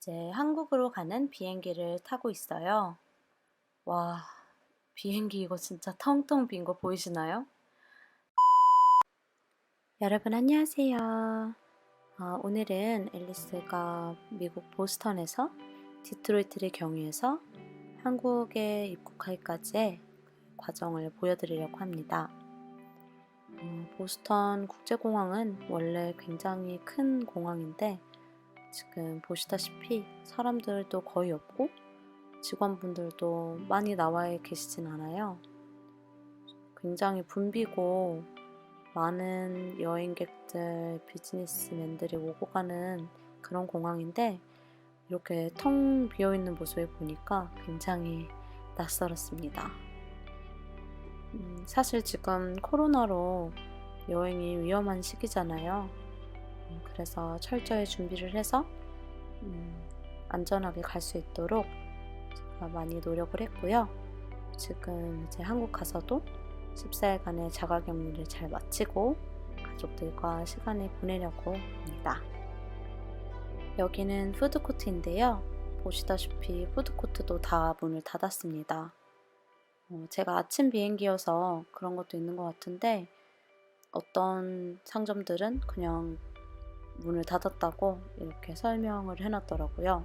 이제 한국으로 가는 비행기를 타고 있어요. 와, 비행기 이거 진짜 텅텅 빈 거 보이시나요? 여러분 안녕하세요. 어, 오늘은 앨리스가 미국 보스턴에서 디트로이트를 경유해서 한국에 입국하기까지의 그 과정을 보여드리려고 합니다. 어, 보스턴 국제공항은 원래 굉장히 큰 공항인데 지금 보시다시피 사람들도 거의 없고 직원분들도 많이 나와 계시진 않아요. 굉장히 붐비고 많은 여행객들, 비즈니스맨들이 오고 가는 그런 공항인데 이렇게 텅 비어 있는 모습을 보니까 굉장히 낯설었습니다. 음, 사실 지금 코로나로 여행이 위험한 시기잖아요. 음, 그래서 철저히 준비를 해서 음, 안전하게 갈 수 있도록 제가 많이 노력을 했고요. 지금 이제 한국 가서도 14일간의 자가격리를 잘 마치고 가족들과 시간을 보내려고 합니다. 여기는 푸드코트인데요. 보시다시피 푸드코트도 다 문을 닫았습니다. 어, 제가 아침 비행기여서 그런 것도 있는 것 같은데 어떤 상점들은 그냥 문을 닫았다고 이렇게 설명을 해놨더라고요.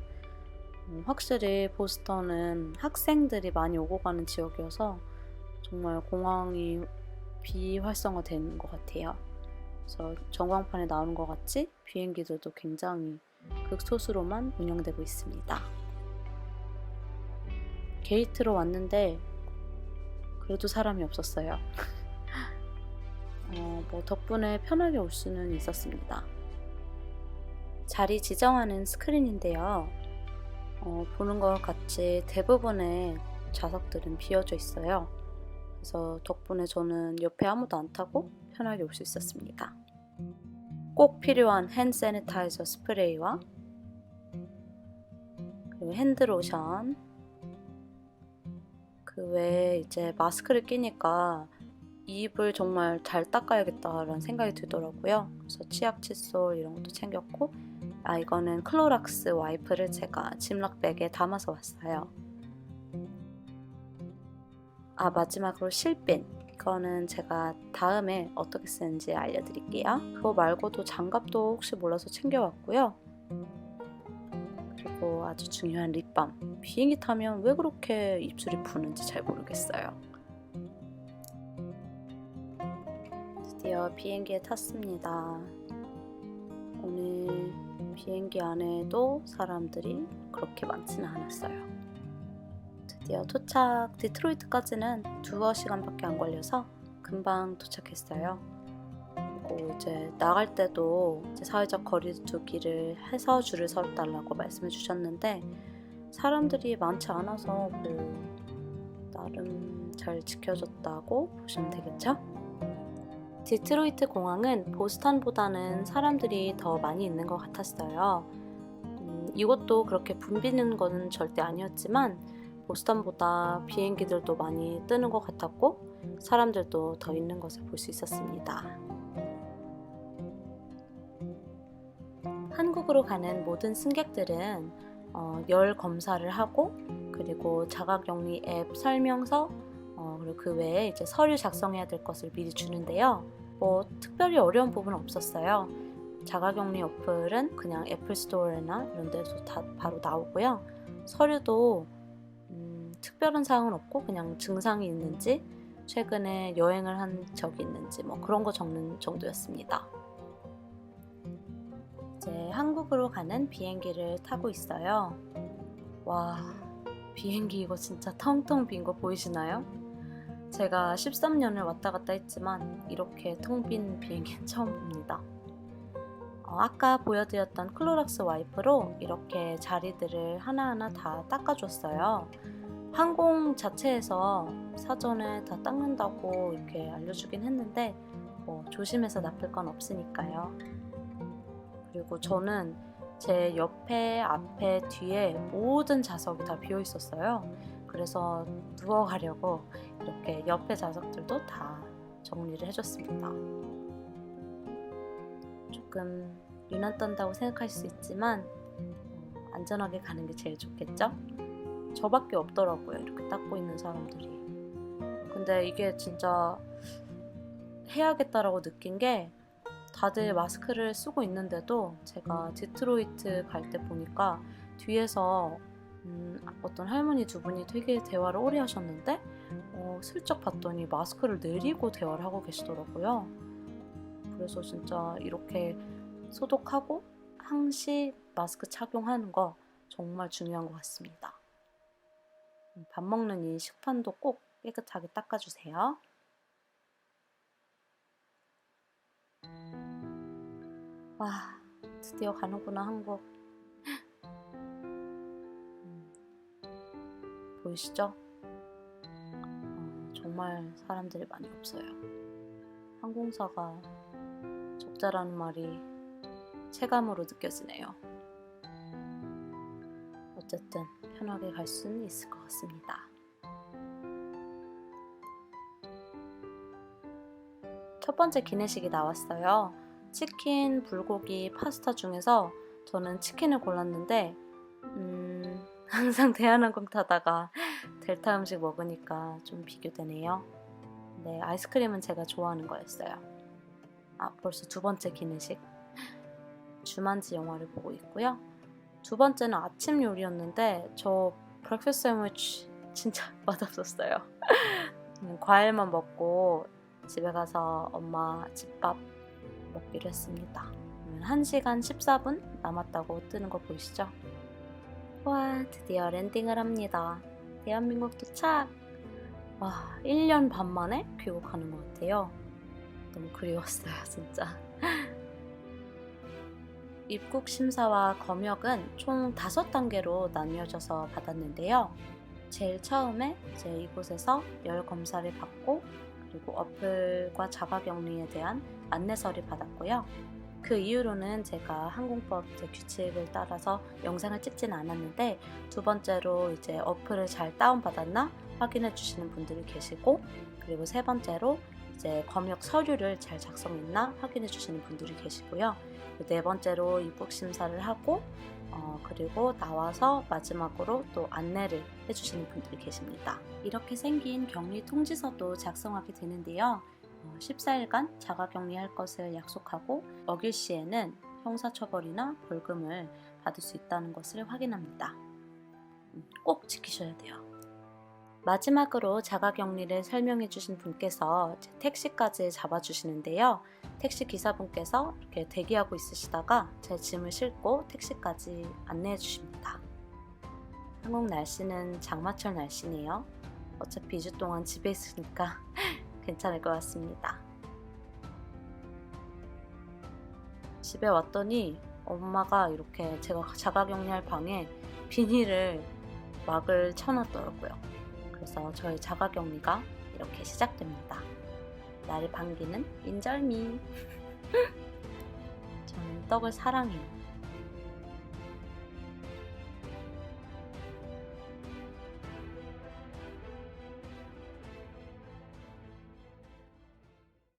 음, 확실히 보스턴은 학생들이 많이 오고 가는 지역이어서 정말 공항이 비활성화된 것 같아요. 그래서 전광판에 나오는 것 같이 비행기들도 굉장히 극소수로만 운영되고 있습니다. 게이트로 왔는데 그래도 사람이 없었어요. 어, 뭐 덕분에 편하게 올 수는 있었습니다. 자리 지정하는 스크린인데요. 어, 보는 것 같이 대부분의 좌석들은 비어져 있어요. 그래서 덕분에 저는 옆에 아무도 안 타고 편하게 올 수 있었습니다. 꼭 필요한 핸 세니타이저 스프레이와 그리고 핸드로션 그 외에 이제 마스크를 끼니까 입을 정말 잘 닦아야겠다라는 생각이 들더라고요. 그래서 치약, 칫솔 이런 것도 챙겼고 아 이거는 클로락스 와이프를 제가 짐락백에 담아서 왔어요. 아 마지막으로 실핀 이거는 제가 다음에 어떻게 쓰는지 알려드릴게요. 그거 말고도 장갑도 혹시 몰라서 챙겨왔고요. 그리고 아주 중요한 립밤. 비행기 타면 왜 그렇게 입술이 부는지 잘 모르겠어요. 드디어 비행기에 탔습니다. 오늘 비행기 안에도 사람들이 그렇게 많지는 않았어요. 드디어 도착 디트로이트까지는 두어 시간밖에 안 걸려서 금방 도착했어요. 그리고 이제 나갈 때도 이제 사회적 거리두기를 해서 줄을 서 달라고 말씀해 주셨는데 사람들이 많지 않아서 뭐 나름 잘 지켜줬다고 보시면 되겠죠? 디트로이트 공항은 보스턴보다는 사람들이 더 많이 있는 것 같았어요. 음, 이것도 그렇게 붐비는 건 절대 아니었지만 보스턴보다 비행기들도 많이 뜨는 것 같았고 사람들도 더 있는 것을 볼 수 있었습니다. 한국으로 가는 모든 승객들은 어, 열 검사를 하고 그리고 자가격리 앱 설명서 어, 그리고 그 외에 이제 서류 작성해야 될 것을 미리 주는데요. 뭐 특별히 어려운 부분은 없었어요. 자가격리 어플은 그냥 애플 스토어나 이런 데서 다 바로 나오고요. 서류도 음, 특별한 사항은 없고 그냥 증상이 있는지 최근에 여행을 한 적이 있는지 뭐 그런 거 적는 정도였습니다. 이제 한국으로 가는 비행기를 타고 있어요. 와, 비행기 이거 진짜 텅텅 빈 거 보이시나요? 제가 13년을 왔다 갔다 했지만 이렇게 텅 빈 비행기는 처음 봅니다. 어, 아까 보여드렸던 클로락스 와이프로 이렇게 자리들을 하나하나 다 닦아줬어요. 항공 자체에서 사전에 다 닦는다고 이렇게 알려주긴 했는데 뭐 조심해서 나쁠 건 없으니까요. 그리고 저는 제 옆에, 앞에, 뒤에 모든 좌석이 다 비어 있었어요. 그래서 누워가려고 이렇게 옆에 좌석들도 다 정리를 해줬습니다. 조금 유난 떤다고 생각할 수 있지만 어, 안전하게 가는 게 제일 좋겠죠? 저밖에 없더라고요. 이렇게 닦고 있는 사람들이. 근데 이게 진짜 해야겠다라고 느낀 게 다들 마스크를 쓰고 있는데도 제가 디트로이트 갈 때 보니까 뒤에서 음, 어떤 할머니 두 분이 되게 대화를 오래 하셨는데 어, 슬쩍 봤더니 마스크를 내리고 대화를 하고 계시더라고요. 그래서 진짜 이렇게 소독하고 항시 마스크 착용하는 거 정말 중요한 것 같습니다. 음, 밥 먹는 이 식판도 꼭 깨끗하게 닦아주세요. 와, 드디어 가는구나, 한국. 보이시죠? 어, 정말 사람들이 많이 없어요. 항공사가 적자라는 말이 체감으로 느껴지네요. 어쨌든 편하게 갈 수는 있을 것 같습니다. 첫 번째 기내식이 나왔어요. 치킨, 불고기, 파스타 중에서 저는 치킨을 골랐는데 음, 항상 대한항공 타다가 델타 음식 먹으니까 좀 비교되네요. 네, 아이스크림은 제가 좋아하는 거였어요. 아, 벌써 두 번째 기내식. 주만지 영화를 보고 있고요. 두 번째는 아침 요리였는데 저 브렉퍼스트 샌드위치 진짜 맛없었어요. 음, 과일만 먹고 집에 가서 엄마 집밥 먹기로 했습니다. 1시간 14분 남았다고 뜨는 거 보이시죠? 와, 드디어 랜딩을 합니다. 대한민국 도착! 와, 1년 반 만에 귀국하는 것 같아요. 너무 그리웠어요, 진짜. 입국 심사와 검역은 총 5단계로 나뉘어져서 받았는데요. 제일 처음에 이제 이곳에서 열 검사를 받고 그리고 어플과 자가격리에 대한 안내서를 받았고요. 그 이후로는 제가 항공법 규칙을 따라서 영상을 찍진 않았는데 두 번째로 이제 어플을 잘 다운받았나 확인해 주시는 분들이 계시고 그리고 세 번째로 이제 검역 서류를 잘 작성했나 확인해 주시는 분들이 계시고요. 네 번째로 입국 심사를 하고 어, 그리고 나와서 마지막으로 또 안내를 해주시는 분들이 계십니다. 이렇게 생긴 격리 통지서도 작성하게 되는데요. 어, 14일간 자가격리할 것을 약속하고 어길 시에는 형사처벌이나 벌금을 받을 수 있다는 것을 확인합니다. 음, 꼭 지키셔야 돼요. 마지막으로 자가격리를 설명해 주신 분께서 택시까지 잡아주시는데요. 택시 기사분께서 이렇게 대기하고 있으시다가 제 짐을 싣고 택시까지 안내해 주십니다. 한국 날씨는 장마철 날씨네요. 어차피 2주 동안 집에 있으니까 괜찮을 것 같습니다. 집에 왔더니 엄마가 이렇게 제가 자가격리할 방에 비닐을 막을 쳐놨더라고요. 그래서 저의 자가격리가 이렇게 시작됩니다. 나를 반기는 인절미. 저는 떡을 사랑해요.